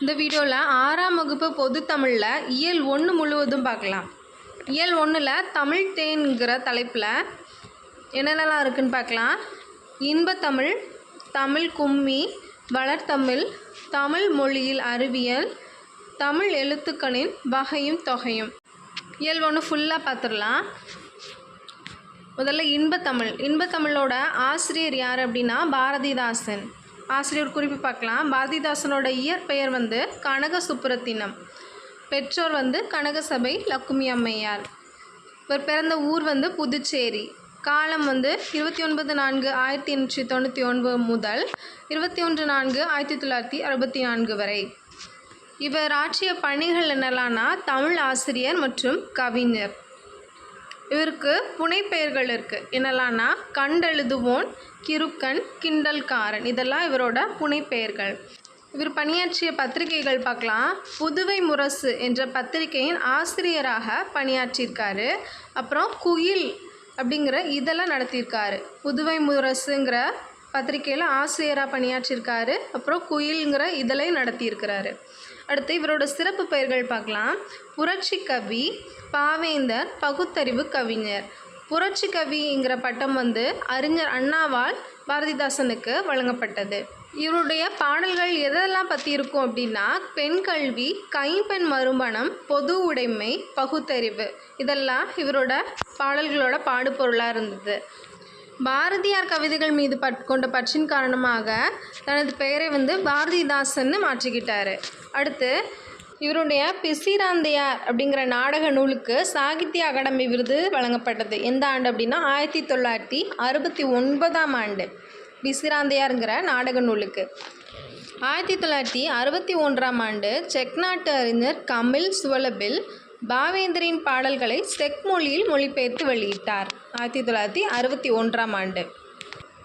இந்த வீடியோவில் ஆறாம் வகுப்பு பொதுத்தமிழில் இயல் ஒன்று முழுவதும் பார்க்கலாம். இயல் ஒன்றில் தமிழ் தேன்கிற தலைப்பில் என்னென்னலாம் இருக்குதுன்னு பார்க்கலாம். இன்பத்தமிழ் தமிழ் கும்மி வளர்த்தமிழ் தமிழ் மொழியில் அறிவியல் தமிழ் எழுத்துக்களின் வகையும் தொகையும். இயல் ஒன்று ஃபுல்லாக பார்த்துடலாம். முதல்ல இன்பத்தமிழ் இன்பத்தமிழோட ஆசிரியர் யார் அப்படின்னா பாரதிதாசன். ஆசிரியர் குறிப்பு பார்க்கலாம். பாரதிதாசனோட இயற்பெயர் வந்து கனக சுப்புரத்தினம் பெற்றோர் வந்து கனகசபை லக்குமி அம்மையார் இவர் பிறந்த ஊர் வந்து புதுச்சேரி. காலம் வந்து இருபத்தி ஒன்பது நான்கு ஆயிரத்தி எண்ணூற்றி தொண்ணூற்றி ஒன்பது முதல் இருபத்தி ஒன்று நான்கு ஆயிரத்தி தொள்ளாயிரத்தி அறுபத்தி நான்கு வரை. இவர் ஆற்றிய பணிகள் என்னலான்னா தமிழ் ஆசிரியர் மற்றும் கவிஞர். இவருக்கு புனைப்பெயர்கள் இருக்குது என்னெல்லாம்னா கண்டெழுதுவோன் கிறுக்கன் கிண்டல்காரன். இதெல்லாம் இவரோட புனைப்பெயர்கள் இவர் பணியாற்றிய பத்திரிகைகள் பார்க்கலாம். புதுவை முரசு என்ற பத்திரிகையின் ஆசிரியராக பணியாற்றியிருக்காரு. அப்புறம் குயில் அப்படிங்கிற இதெல்லாம் நடத்தியிருக்காரு. புதுவை முரசுங்கிற பத்திரிகையில் ஆசிரியராக பணியாற்றியிருக்காரு. அப்புறம் குயில்ங்கிற இதழையும் நடத்தியிருக்கிறாரு. அடுத்து இவரோட சிறப்பு பெயர்கள் பார்க்கலாம். புரட்சி கவி பாவேந்தர் பகுத்தறிவு கவிஞர். புரட்சி கவிங்கிற பட்டம் வந்து அறிஞர் அண்ணாவால் பாரதிதாசனுக்கு வழங்கப்பட்டது. இவருடைய பாடல்கள் எதெல்லாம் பற்றி இருக்கும் அப்படின்னா பெண் கல்வி கைம்பெண் மறுமணம் பொது உடைமை பகுத்தறிவு. இதெல்லாம் இவரோட பாடல்களோட பாடுபொருளாக இருந்தது. பாரதியார் கவிதைகள் மீது பட் கொண்ட பற்றின் காரணமாக தனது பெயரை வந்து பாரதிதாசன்னு மாற்றிக்கிட்டார். அடுத்து இவருடைய பிசிராந்தையார் அப்படிங்கிற நாடக நூலுக்கு சாகித்ய அகாடமி விருது வழங்கப்பட்டது. எந்த ஆண்டு அப்படின்னா ஆயிரத்தி தொள்ளாயிரத்தி அறுபத்தி ஒன்பதாம் ஆண்டு. பிசிராந்தையாருங்கிற நாடக நூலுக்கு. ஆயிரத்தி தொள்ளாயிரத்தி அறுபத்தி ஒன்றாம் ஆண்டு செக் நாட்டு அறிஞர் கமில் சுவலபில் பாவேந்தரின் பாடல்களை செக் மொழியில் மொழிபெயர்த்து வெளியிட்டார். ஆயிரத்தி தொள்ளாயிரத்தி அறுபத்தி ஒன்றாம் ஆண்டு.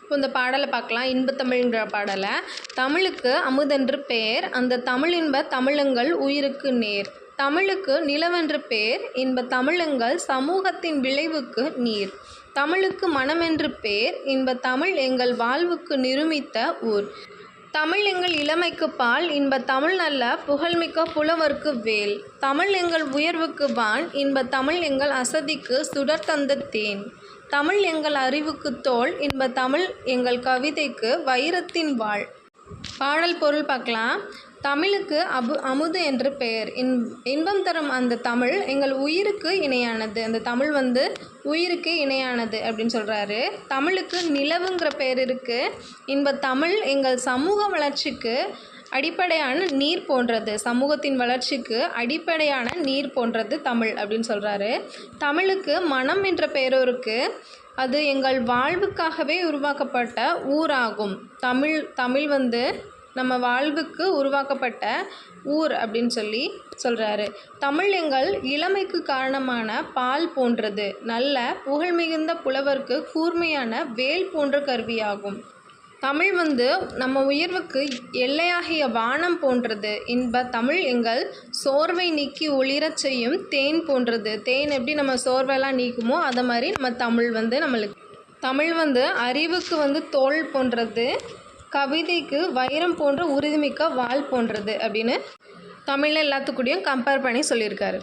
இப்போ இந்த பாடலை பார்க்கலாம். இன்பத்தமிழ்ங்கிற பாடலை. தமிழுக்கு அமுதென்று பெயர் அந்த தமிழின்ப தமிழங்கள் உயிருக்கு நேர். தமிழுக்கு நிலவென்று பெயர் இன்ப தமிழங்கள் சமூகத்தின் விளைவுக்கு நீர். தமிழுக்கு மனமென்று பெயர் இன்ப தமிழ் எங்கள் வாழ்வுக்கு நிருமித்த ஊர். தமிழ் எங்கள் இளமைக்கு பால் இன்ப தமிழ் நல்ல புகழ்மிக்க புலவர்க்கு வேல். தமிழ் எங்கள் உயர்வுக்கு வான் இன்ப தமிழ் எங்கள் அசதிக்கு சுடர் தந்த தேன். தமிழ் எங்கள் அறிவுக்கு தோல் இன்ப தமிழ் எங்கள் கவிதைக்கு வைரத்தின் வாழ் பாடல் பொருள் பார்க்கலாம். தமிழுக்கு அபு அமுது என்று பெயர். இன் இன்பம் தரும் அந்த தமிழ் எங்கள் உயிருக்கு இணையானது. அந்த தமிழ் வந்து உயிருக்கு இணையானது அப்படின்னு சொல்கிறாரு தமிழுக்கு நிலவுங்கிற பெயர் இருக்குது இன்ப தமிழ் எங்கள் சமூக வளர்ச்சிக்கு அடிப்படையான நீர் போன்றது. சமூகத்தின் வளர்ச்சிக்கு அடிப்படையான நீர் போன்றது தமிழ் அப்படின்னு சொல்கிறாரு தமிழுக்கு மனம் என்ற பெயரும் இருக்குது அது எங்கள் வாழ்வுக்காகவே உருவாக்கப்பட்ட ஊராகும். தமிழ் தமிழ் வந்து நம்ம வாழ்வுக்கு உருவாக்கப்பட்ட ஊர் அப்படின்னு சொல்லி சொல்கிறாரு தமிழ் எங்கள் இளமைக்கு காரணமான பால் போன்றது. நல்ல புகழ்மிகுந்த புலவர்க்கு கூர்மையான வேல் போன்ற கருவியாகும். தமிழ் வந்து நம்ம உயர்வுக்கு எல்லையாகிய வானம் போன்றது. இன்ப தமிழ் எங்கள் சோர்வை நீக்கி ஒளிரச் செய்யும் தேன் போன்றது. தேன் எப்படி நம்ம சோர்வெல்லாம் நீக்குமோ அதை மாதிரி நம்ம தமிழ் வந்து நம்மளுக்கு தமிழ் வந்து அறிவுக்கு வந்து தோல் போன்றது. கவிதைக்கு வைரம் போன்ற உறுதிமிக்க வாள் போன்றது அப்படின்னு தமிழில் எல்லாத்துக்கூடையும் கம்பேர் பண்ணி சொல்லியிருக்காரு.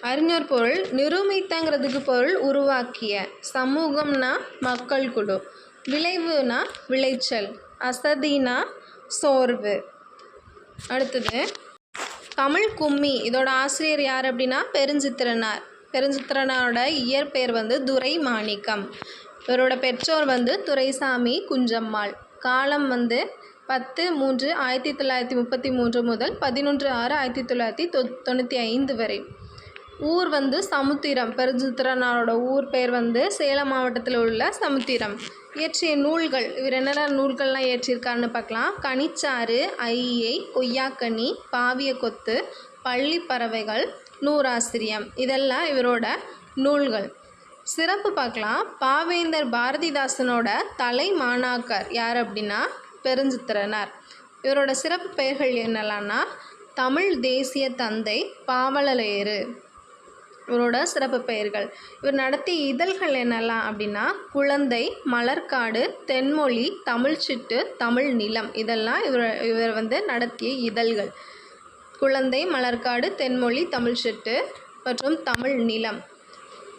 அறிஞர் பொருள் நிரூபித்தங்கிறதுக்கு பொருள் உருவாக்கிய சமூகம்னா மக்கள் குழு விளைவுனா விளைச்சல் அசதினா சோர்வு. அடுத்தது தமிழ் கும்மி இதோட ஆசிரியர் யார் அப்படின்னா பெருஞ்சித்திரனார். பெருஞ்சித்திரனாரோட இயற்பெயர் வந்து துரை மாணிக்கம் இவரோட பெற்றோர் வந்து துரைசாமி குஞ்சம்மாள். காலம் வந்து பத்து மூன்று ஆயிரத்தி தொள்ளாயிரத்தி முப்பத்தி மூன்று முதல் பதினொன்று ஆறு ஆயிரத்தி தொள்ளாயிரத்தி தொ தொண்ணூற்றி ஐந்து வரை. ஊர் வந்து சமுத்திரம். பெருஞ்சித்திரனாரோட ஊர் பெயர் வந்து சேலம் மாவட்டத்தில் உள்ள சமுத்திரம். இயற்றிய நூல்கள் இவர் என்னென்ன நூல்கள்லாம் இயற்றியிருக்காருன்னு பார்க்கலாம். கனிச்சாறு ஐயை கொய்யாக்கனி பாவிய கொத்து பள்ளி பறவைகள் நூறாசிரியம். இதெல்லாம் இவரோட நூல்கள். சிறப்பு பார்க்கலாம். பாவேந்தர் பாரதிதாசனோட தலை மாணாக்கர் யார் அப்படின்னா பெருஞ்சித்திரனார். இவரோட சிறப்பு பெயர்கள் என்னெல்லாம்னா தமிழ் தேசிய தந்தை பாவலரேறு இவரோட சிறப்பு பெயர்கள். இவர் நடத்திய இதழ்கள் என்னெல்லாம் அப்படின்னா குழந்தை மலர்காடு தென்மொழி தமிழ்ச்சிட்டு தமிழ் நிலம் இதெல்லாம் இவர் இவர் வந்து நடத்திய இதழ்கள். குழந்தை மலர்க்காடு தென்மொழி தமிழ்ச்சிட்டு மற்றும் தமிழ் நிலம்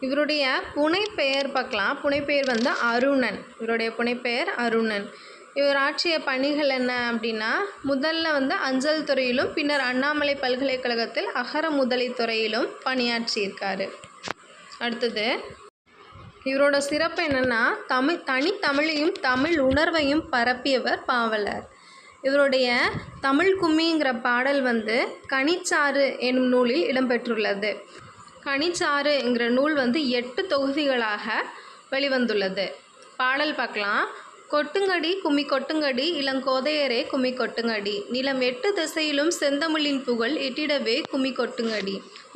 இவருடைய புனைப்பெயர் பார்க்கலாம். புனைப்பெயர் வந்து அருணன். இவருடைய புனைப்பெயர் அருணன். இவர் ஆற்றிய பணிகள் என்ன அப்படின்னா முதல்ல வந்து அஞ்சல் துறையிலும் பின்னர் அண்ணாமலை பல்கலைக்கழகத்தில் அகர முதலை துறையிலும் பணியாற்றியிருக்காரு. அடுத்தது இவரோட சிறப்பு என்னென்னா தமிழ் தனித்தமிழையும் தமிழ் உணர்வையும் பரப்பியவர் பாவலர். இவருடைய தமிழ் கும்மிங்கிற பாடல் வந்து கனிச்சாறு எனும் நூலில் இடம்பெற்றுள்ளது. கனிச்சாறு என்கிற நூல் வந்து எட்டு தொகுதிகளாக வெளிவந்துள்ளது. பாடல் பார்க்கலாம். கொட்டுங்கடி கும்மி கொட்டுங்கடி இளங்கோதையரே கும்மி கொட்டுங்கடி. நிலம் எட்டு திசையிலும் செந்தமிழின் புகழ் எட்டிடவே கும்மி கொட்டுங்கடி.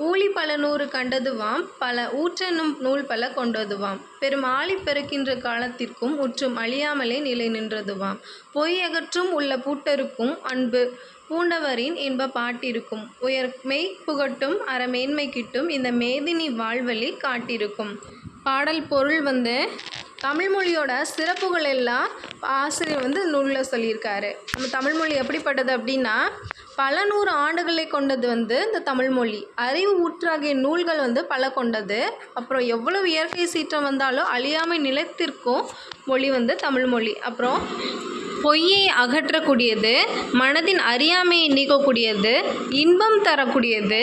ஊழி பல நூறு கண்டதுவாம் பல ஊற்றெனும் நூல் பல கொண்டதுவாம். பெரும் ஆழி பெருக்கின்ற காலத்திற்கும் உற்றும் அழியாமலே நிலை நின்றதுவாம். பொய் அகற்றும் உள்ள பூட்டருக்கும் அன்பு பூண்டவரின் இன்ப பாட்டிருக்கும். உயர் மெய் புகட்டும் அறமேன்மை கிட்டும் இந்த மேதினி வாழ்வழி காட்டிருக்கும். பாடல் பொருள் வந்து தமிழ்மொழியோட சிறப்புகள் எல்லாம் ஆசிரியர் வந்து நூலில் சொல்லியிருக்காரு. நம்ம தமிழ்மொழி எப்படிப்பட்டது அப்படின்னா பல நூறு ஆண்டுகளை கொண்டது வந்து இந்த தமிழ்மொழி அறிவு ஊற்றாகிய நூல்கள் வந்து பல கொண்டது. அப்புறம் எவ்வளவு இயற்கை சீற்றம் வந்தாலும் அழியாமை நிலத்திற்கும் மொழி வந்து தமிழ்மொழி அப்புறம் பொய்யை அகற்றக்கூடியது மனதின் அறியாமையை நீக்கக்கூடியது இன்பம் தரக்கூடியது.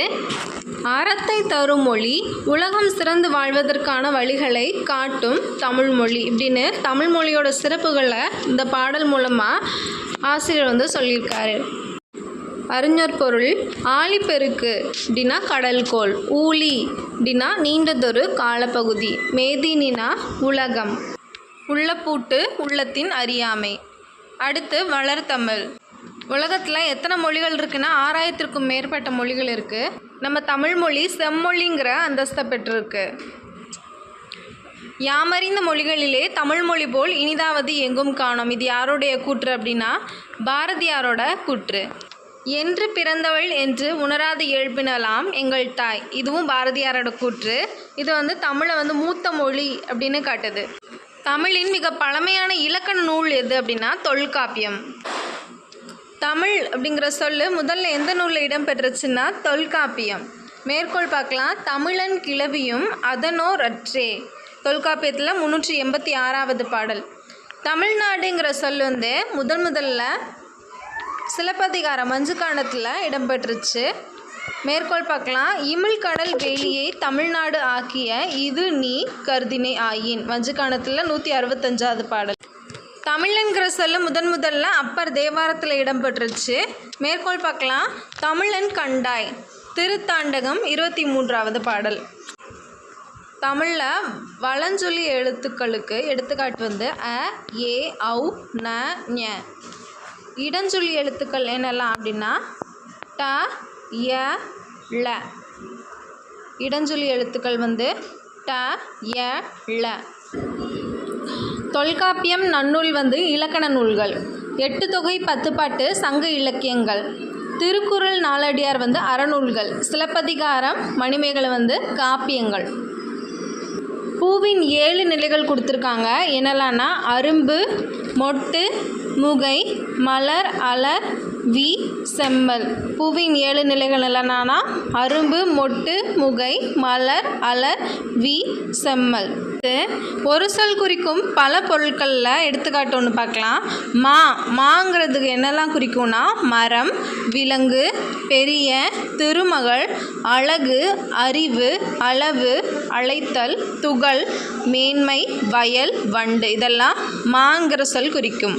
அறத்தை தரும் மொழி உலகம் சிறந்து வாழ்வதற்கான வழிகளை காட்டும் தமிழ் மொழி இப்படின்னு தமிழ் மொழியோட சிறப்புகளை இந்த பாடல் மூலமாக ஆசிரியர் வந்து சொல்லியிருக்காரு. அறிஞர் பொருள் ஆழிப்பெருக்கு அப்படின்னா கடல்கோள் ஊழி அப்படின்னா நீண்டதொரு காலப்பகுதி மேதினா உலகம். உள்ளப்பூட்டு உள்ளத்தின் அறியாமை. அடுத்து வளர்தமிழ் உலகத்தில் எத்தனை மொழிகள் இருக்குன்னா ஆறாயிரத்திற்கும் மேற்பட்ட மொழிகள் இருக்குது நம்ம தமிழ் மொழி செம்மொழிங்கிற அந்தஸ்தை பெற்றிருக்கு. யாமறிந்த மொழிகளிலே தமிழ் மொழி போல் இனிதாவது எங்கும் காணோம். இது யாருடைய கூற்று அப்படின்னா பாரதியாரோட கூற்று. என்று பிறந்தவள் என்று உணராது எழுப்பினலாம் எங்கள் தாய். இதுவும் பாரதியாரோட கூற்று. இது வந்து தமிழை வந்து மூத்த மொழி அப்படின்னு காட்டுது. தமிழின் மிக பழமையான இலக்கண நூல் எது அப்படின்னா தொல்காப்பியம். தமிழ் அப்படிங்கிற சொல்லு முதல்ல எந்த நூலில் இடம்பெற்றுச்சுன்னா தொல்காப்பியம். மேற்கோள் பார்க்கலாம். தமிழன் கிளவியும் அதனோர் ரற்றே தொல்காப்பியத்தில் முந்நூற்றி எண்பத்தி ஆறாவது பாடல். தமிழ்நாடுங்கிற சொல் வந்து முதன் முதல்ல சிலப்பதிகாரம் காணத்தில் இடம்பெற்றுச்சு. மேற்கோள் பார்க்கலாம். இமிழ் கடல் வேலியை தமிழ்நாடு ஆக்கிய இது நீ கருதினை ஆயின். வஞ்சிக்காண்டத்தில் நூற்றி அறுபத்தஞ்சாவது பாடல். தமிழன்கிற சொல்லு முதன் முதல்ல அப்பர் தேவாரத்தில் இடம்பெற்றுச்சு. மேற்கோள் பார்க்கலாம். தமிழன் கண்டாய். திருத்தாண்டகம் இருபத்தி மூன்றாவது பாடல். தமிழில் வளஞ்சொலி எழுத்துக்களுக்கு எடுத்துக்காட்டு வந்து அ ஏ ஔ ந ஞ. இடஞ்சொல்லி எழுத்துக்கள் என்னெல்லாம் அப்படின்னா ட ய ல இடஞ்சொலி எழுத்துக்கள் வந்து ட ய ல தொல்காப்பியம் நன்னூல் வந்து இலக்கண நூல்கள். எட்டு தொகை பத்து பாட்டு சங்க இலக்கியங்கள். திருக்குறள் நாலடியார் வந்து அறநூல்கள். சிலப்பதிகாரம் மணிமேகலை வந்து காப்பியங்கள். பூவின் ஏழு நிலைகள் கொடுத்துருக்காங்க. என்னெல்லாம்னா அரும்பு மொட்டு முகை மலர் அலர் வி செம்மல். பூவின் ஏழு நிலைகள் நிலனானா அரும்பு மொட்டு முகை மலர் அலர் வி செம்மல். இது ஒரு சொல் குறிக்கும் பல பொருட்களில் எடுத்துக்காட்டு ஒன்று பார்க்கலாம். மா மாங்கிறதுக்கு என்னெல்லாம் குறிக்கும்னா மரம் விலங்கு பெரிய திருமகள் அழகு அறிவு அளவு அழைத்தல் துகள் மேன்மை வயல் வண்டு. இதெல்லாம் மாங்கிற சொல் குறிக்கும்.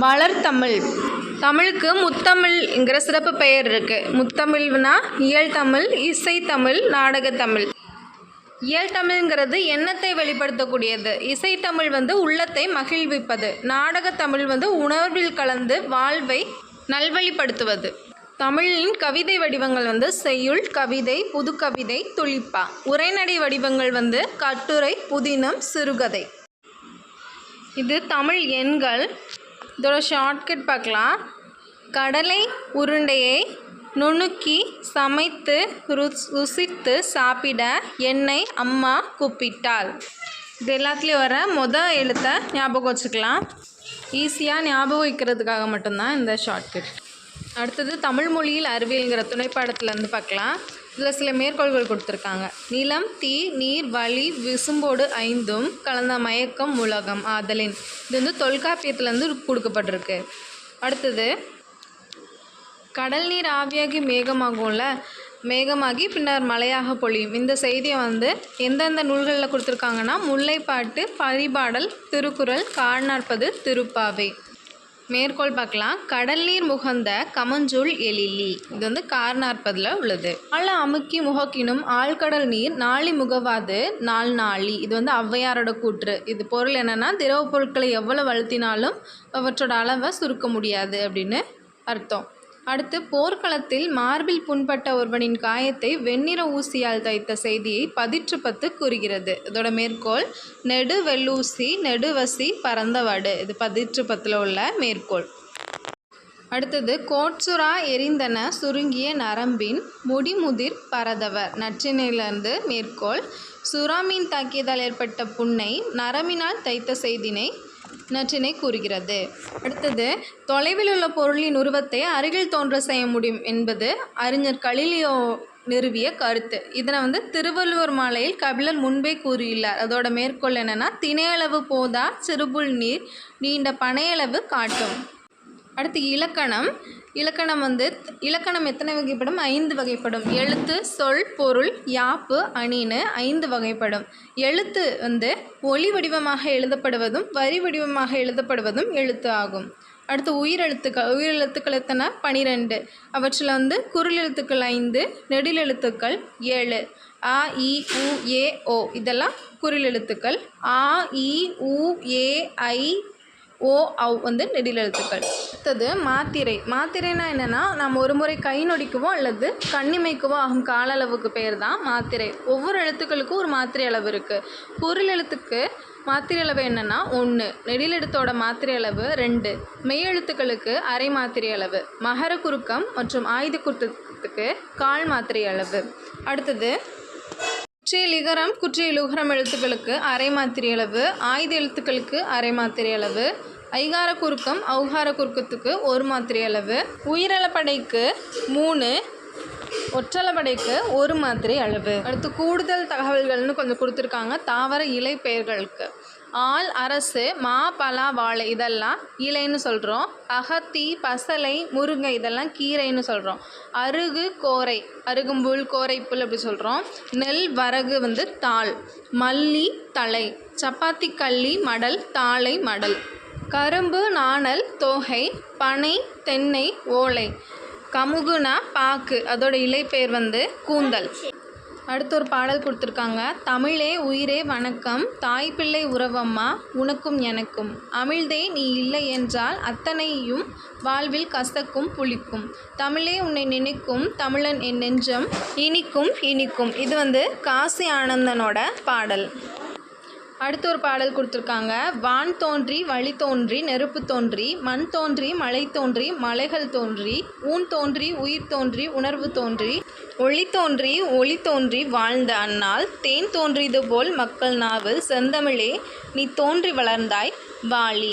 வளர்த்தமிழ். தமிழுக்கு முத்தமிழ்ங்கிற சிறப்பு பெயர் இருக்குது முத்தமிழ்னா இயல் தமிழ் இசைத்தமிழ் நாடகத்தமிழ் இயல் தமிழ்ங்கிறது எண்ணத்தை வெளிப்படுத்தக்கூடியது. இசைத்தமிழ் வந்து உள்ளத்தை மகிழ்விப்பது. நாடகத்தமிழ் வந்து உணர்வில் கலந்து வாழ்வை நல்வழிப்படுத்துவது. தமிழின் கவிதை வடிவங்கள் வந்து செய்யுள் கவிதை புதுக்கவிதை துளிப்பா. உரைநடை வடிவங்கள் வந்து கட்டுரை புதினம் சிறுகதை. இது தமிழ் எண்கள். இதோட ஷார்ட்கட் பார்க்கலாம். கடலை உருண்டையை நுணுக்கி சமைத்து ருசித்து சாப்பிட என்னை அம்மா கூப்பிட்டாள். இது எல்லாத்துலேயும் வர மொதல் எழுத்தை ஞாபகம் வச்சுக்கலாம். ஈஸியாக ஞாபகம் வைக்கிறதுக்காக மட்டும்தான் இந்த ஷார்ட்கட் அடுத்தது தமிழ் மொழியில் அறிவியல்ங்கிற துணைப்பாடத்துலேருந்து பார்க்கலாம். இதில் சில மேற்கோள்கள் கொடுத்துருக்காங்க. நிலம் தீ நீர் வழி விசும்போடு ஐந்தும் கலந்த மயக்கம் உலகம் ஆதலின். இது வந்து தொல்காப்பியத்துலேருந்து கொடுக்கப்பட்டிருக்கு. அடுத்தது கடல் நீர் ஆவியாகி மேகமாகும்ல மேகமாகி பின்னர் மழையாக பொழியும். இந்த செய்தியை வந்து எந்தெந்த நூல்களில் கொடுத்துருக்காங்கன்னா முல்லைப்பாட்டு பரிபாடல் திருக்குறள் காணாற்பது திருப்பாவை. மேற்கோள் பார்க்கலாம். கடல் நீர் முகந்த கமஞ்சூல் எலிலி இது வந்து கார்நாற்பதில் உள்ளது. ஆழ அமுக்கி முகக்கினும் ஆழ்கடல் நீர் நாளி முகவாது நாள் நாளி இது வந்து ஔவையாரோட கூற்று. இது பொருள் என்னன்னா திரவ பொருட்களை எவ்வளோ வளர்த்தினாலும் அவற்றோட அளவை சுருக்க முடியாது அப்படின்னு அர்த்தம். அடுத்து போர்க்களத்தில் மார்பில் புண்பட்ட ஒருவனின் காயத்தை வெண்ணிற ஊசியால் தைத்த செய்தியை பதிற்று பத்து கூறுகிறது. இதோட மேற்கோள் நெடு வெள்ளூசி நெடுவசி பரந்த வடு. இது பதிற்று பத்தில் உள்ள மேற்கோள். அடுத்தது கோட்சுரா எரிந்தன சுருங்கிய நரம்பின் முடிமுதிர் பரதவர் நற்றினையிலிருந்து மேற்கோள் சுறாமீன் தாக்கியதால் ஏற்பட்ட புண்ணை நரம்பினால் தைத்த செய்தினை நற்றினை கூறுகிறது. அடுத்தது தொலைவில் உள்ள பொருளின் உருவத்தை அருகில் தோன்ற செய்ய முடியும் என்பது அறிஞர் கலிலியோ நிறுவிய கருத்து. இதனை வந்து திருவள்ளுவர் மாலையில் கபிலர் முன்பே கூறியுள்ளார். அதோட மேற்கோள் என்னென்னா திணையளவு போதா சிறுபுல் நீர் நீண்ட பனையளவு காட்டும் அடுத்து இலக்கணம் இலக்கணம் வந்து இலக்கணம் எத்தனை வகைப்படும்? ஐந்து வகைப்படும். எழுத்து சொல் பொருள் யாப்பு அணின்னு ஐந்து வகைப்படும். எழுத்து வந்து ஒளி வடிவமாக எழுதப்படுவதும் வரி வடிவமாக எழுதப்படுவதும் எழுத்து ஆகும். அடுத்து உயிரெழுத்துக்கள் உயிரெழுத்துக்கள் எத்தனை? பனிரெண்டு. அவற்றில் வந்து குரல் எழுத்துக்கள் ஐந்து நெடில் எழுத்துக்கள் ஏழு. ஆ இ உ ஏ ஓ. இதெல்லாம் குரில் எழுத்துக்கள். ஆ இ உ ஏ ஐ ஓ அவ் வந்து நெடில் எழுத்துக்கள் அடுத்தது மாத்திரை. மாத்திரைனா என்னென்னா நம்ம ஒரு முறை கை நொடிக்கவோ அல்லது கண்ணிமைக்கவோ ஆகும் கால அளவுக்கு பேர் தான் மாத்திரை. ஒவ்வொரு எழுத்துக்களுக்கும் ஒரு மாத்திரை அளவு இருக்குது பொருள் எழுத்துக்கு மாத்திரை அளவு என்னென்னா ஒன்று நெடிலெழுத்தோட மாத்திரை அளவு ரெண்டு. மெய் எழுத்துக்களுக்கு அரை மாத்திரை அளவு. மகர குறுக்கம் மற்றும் ஆயுத குறுக்கத்துக்கு கால் மாத்திரை அளவு. அடுத்தது குற்றியலிகரம் குற்றியலுகரம் எழுத்துக்களுக்கு அரை மாத்திரை அளவு. ஆயுத எழுத்துக்களுக்கு அரை மாத்திரை அளவு. ஐகார குறுக்கம் ஔகார குறுக்கத்துக்கு ஒரு மாத்திரை அளவு உயிரளப்படைக்கு மூணு ஒற்றளப்படைக்கு ஒரு மாத்திரை அளவு அடுத்து கூடுதல் தகவல்கள்னு கொஞ்சம் கொடுத்துருக்காங்க. தாவர இலை பெயர்களுக்கு. ஆள் அரசு மா பலா வாழை இதெல்லாம் இலைன்னு சொல்கிறோம் அகத்தி பசலை முருங்கை இதெல்லாம் கீரைன்னு சொல்கிறோம் அருகு கோரை. அருகும்புல் கோரைப்புல் அப்படி சொல்கிறோம் நெல் வரகு வந்து தாள். மல்லி தலை. சப்பாத்தி கள்ளி மடல் தாளை மடல். கரும்பு நாணல் தோகை பனை தென்னை ஓலை. கமுகுனா பாக்கு. அதோட இலைப்பெயர் வந்து கூந்தல். அடுத்து ஒரு பாடல் கொடுத்துருக்காங்க. தமிழே உயிரே வணக்கம். தாய் பிள்ளை உறவம்மா உனக்கும் எனக்கும். அமிழ்தே நீ இல்லை என்றால் அத்தனையும் வாழ்வில் கசக்கும் புளிக்கும். தமிழே உன்னை நினைக்கும். தமிழன் என் நெஞ்சம். இனிக்கும் இனிக்கும். இது வந்து காசி ஆனந்தனோட பாடல். அடுத்து ஒரு பாடல் கொடுத்துருக்காங்க. வான் தோன்றி வழி தோன்றி நெருப்பு தோன்றி மண் தோன்றி மலை தோன்றி மலைகள் தோன்றி ஊன் தோன்றி உயிர் தோன்றி உணர்வு தோன்றி ஒளி தோன்றி ஒளி தோன்றி வாழ்ந்த அந்நாள் தேன் தோன்றியது போல் மக்கள் நாவில் செந்தமிழே நீ தோன்றி வளர்ந்தாய் வாளி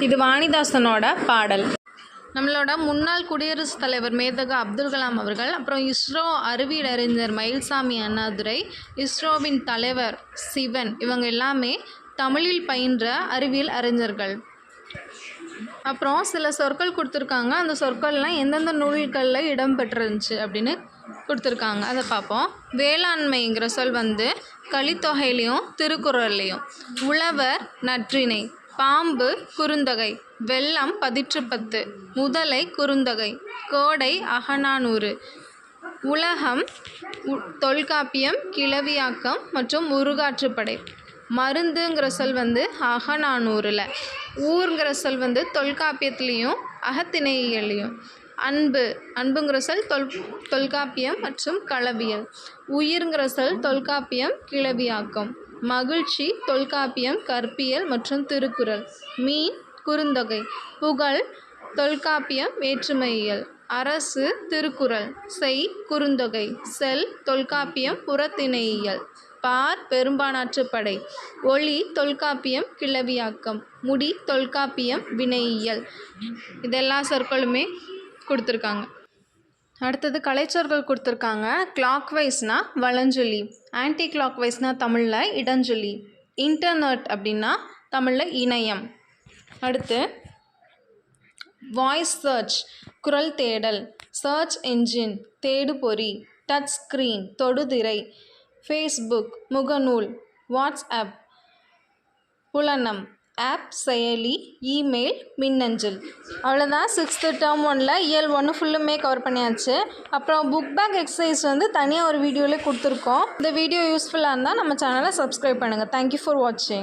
இது வாணிதாசனோட பாடல். நம்மளோட முன்னாள் குடியரசுத் தலைவர் மேதகா அப்துல் கலாம் அவர்கள் அப்புறம் இஸ்ரோ அறிவியல் அறிஞர் மயில்சாமி அண்ணாதுரை இஸ்ரோவின் தலைவர் சிவன் இவங்க எல்லாமே தமிழில் பயின்ற அறிவியல் அறிஞர்கள். அப்புறம் சில சொற்கள் கொடுத்துருக்காங்க. அந்த சொற்கள்லாம் எந்தெந்த நூல்களில் இடம்பெற்றிருந்துச்சு அப்படின்னு கொடுத்துருக்காங்க. அதை பார்ப்போம் வேளாண்மைங்கிற சொல் வந்து கலித்தொகையிலையும் திருக்குறள்லையும். உழவர் நற்றிணை. பாம்பு குறுந்தொகை வெள்ளம் பதிற்றுப்பத்து முதலை குறுந்தொகை கோடை அகநானூறு. உலகம் உ- தொல்காப்பியம் கிளவியாக்கம் மற்றும் உருகாற்றுப்படை. மருந்துங்கிற சொல் வந்து அகநானூறில். ஊருங்கிற சொல் வந்து தொல்காப்பியத்துலேயும் அகத்திணையிலையும் அன்பு அன்புங்கிற சொல் தொல் தொல்காப்பியம் மற்றும் களவியல். உயிர்ங்கிற சொல் தொல்காப்பியம் கிளவியாக்கம் மகிழ்ச்சி தொல்காப்பியம் கற்பியல் மற்றும் திருக்குறள். மீன் குறுந்தொகை. புகழ் தொல்காப்பியம் வேற்றுமையியல். அரசு திருக்குறள். செய் குறுந்தொகை. செல் தொல்காப்பியம் புறத்திணையியல். பார் பெரும்பானாற்றுப்படை ஒளி தொல்காப்பியம் கிளவியாக்கம். முடி தொல்காப்பியம் வினையியல். இதெல்லா சொற்களுமே கொடுத்துருக்காங்க. அடுத்தது கலைச்சொற்கள் கொடுத்துருக்காங்க. கிளாக் வைஸ்னால் வளஞ்சொலி ஆன்டி கிளாக் வைஸ்னால் தமிழில் இடஞ்சொலி இன்டர்நெட் அப்படின்னா தமிழில் இணையம். அடுத்து வாய்ஸ் சர்ச் குரல் தேடல். சர்ச் என்ஜின் தேடுபொறி. டச் ஸ்க்ரீன் தொடுதிரை. ஃபேஸ்புக் முகநூல். வாட்ஸ்அப் புலனம். ஆப் செயலி இமெயில் மின்னஞ்சல். அவ்வளோதான் சிக்ஸ்த்து டேர்ம் ஒனில் இயல் ஒன்று ஃபுல்லுமே கவர் பண்ணியாச்சு. அப்புறம் புக் பேக் எக்ஸசைஸ் வந்து தனியாக ஒரு வீடியோவில் கொடுத்துருக்கோம். இந்த வீடியோ யூஸ்ஃபுல்லாக இருந்தால் நம்ம சேனலை சப்ஸ்கிரைப் பண்ணுங்கள் தேங்க்யூ ஃபார் வாட்சிங்